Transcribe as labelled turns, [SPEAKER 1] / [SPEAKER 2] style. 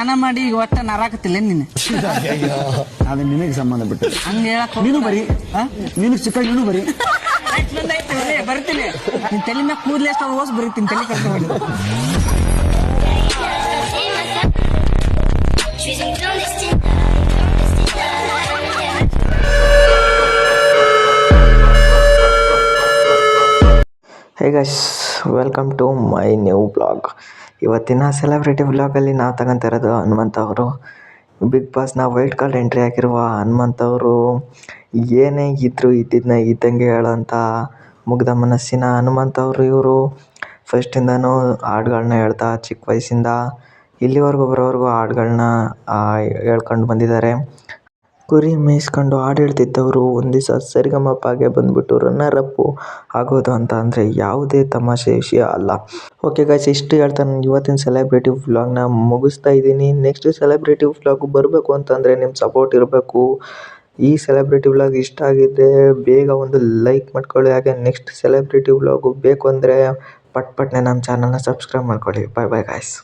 [SPEAKER 1] ಸ್ನಾನ ಮಾಡಿ ಈಗ ಒಟ್ಟ ನರಾಕತಿಲ್ಲ ನೀನು?
[SPEAKER 2] ಅದು ನಿನಗೆ ಸಂಬಂಧ ಬಿಟ್ಟು
[SPEAKER 1] ಹಂಗ ಹೇಳಕ್
[SPEAKER 2] ನೀನು ಬರೀ. ನೀನು ಚಿಕ್ಕ ನೀನು ಬರೀ.
[SPEAKER 1] ಬರ್ತೀನಿ. ನಿನ್ ತಲೆ ಮ್ಯಾಗ ಕೂದಲೇ ಎಷ್ಟು ಓಸ್ ಬರೀತೀನಿ ತಲೆ ಕರ್ಕೊಂಡು
[SPEAKER 3] Je suis une clandestine.
[SPEAKER 4] Hey guys welcome to my new blog ಇವತ್ತಿನ ಸೆಲೆಬ್ರಿಟಿ ವ್ಲಾಗಲ್ಲಿ ನಾವು ತಗೊಂತ ಇರೋದು ಹನುಮಂತ ಅವರು. ಬಿಗ್ ಬಾಸ್ನ ವೈಲ್ಡ್ ಕಾರ್ಡ್ ಎಂಟ್ರಿ ಆಗಿರುವ ಹನುಮಂತ ಅವರು. ಏನೇ ಇದ್ದರೂ ಇದ್ದಿದ್ದನ್ನ ಇದ್ದಂಗೆ ಹೇಳೋಂಥ ಮುಗ್ಧ ಮನಸ್ಸಿನ ಹನುಮಂತ ಅವರು ಇವರು. ಫಸ್ಟಿಂದನೂ ಹಾಡುಗಳನ್ನ ಹೇಳ್ತಾ ಚಿಕ್ಕ ವಯಸ್ಸಿಂದ ಇಲ್ಲಿವರೆಗೂ ಬರೋವರೆಗೂ ಹಾಡುಗಳನ್ನ ಹೇಳ್ಕೊಂಡು ಬಂದಿದ್ದಾರೆ. ಕುರಿ ಮೇಯಿಸ್ಕೊಂಡು ಹಾಡು ಹೇಳ್ತಿದ್ದವರು ಒಂದು ದಿವಸ ಸರಿಗಮಪಗೆ ಬಂದ್ಬಿಟ್ಟು ರನ್ನರ್ ಅಪ್ಪು ಆಗೋದು ಅಂತ ಅಂದರೆ ಯಾವುದೇ ತಮಾಷೆ ವಿಷಯ ಅಲ್ಲ. ಓಕೆ ಗಾಯ್ಸ್ ಇಷ್ಟು ಹೇಳ್ತಾ ನಾನು ಇವತ್ತಿನ ಸೆಲೆಬ್ರಿಟಿ ವ್ಲಾಗ್ನ ಮುಗಿಸ್ತಾ ಇದ್ದೀನಿ. ನೆಕ್ಸ್ಟ್ ಸೆಲೆಬ್ರಿಟಿ ವ್ಲಾಗ್ ಬರಬೇಕು ಅಂತಂದರೆ ನಿಮ್ಮ ಸಪೋರ್ಟ್ ಇರಬೇಕು. ಈ ಸೆಲೆಬ್ರಿಟಿ ವ್ಲಾಗ್ ಇಷ್ಟ ಆಗಿದೆ ಬೇಗ ಒಂದು ಲೈಕ್ ಮಾಡ್ಕೊಳ್ಳಿ. ಹಾಗೆ ನೆಕ್ಸ್ಟ್ ಸೆಲೆಬ್ರಿಟಿ ವ್ಲಾಗು ಬೇಕು ಅಂದರೆ ಪಟ್ ಪಟ್ನೆ ನಮ್ಮ ಚಾನಲ್ನ ಸಬ್ಸ್ಕ್ರೈಬ್ ಮಾಡ್ಕೊಳ್ಳಿ. ಬಾಯ್ ಬಾಯ್ ಗಾಯ್ಸ್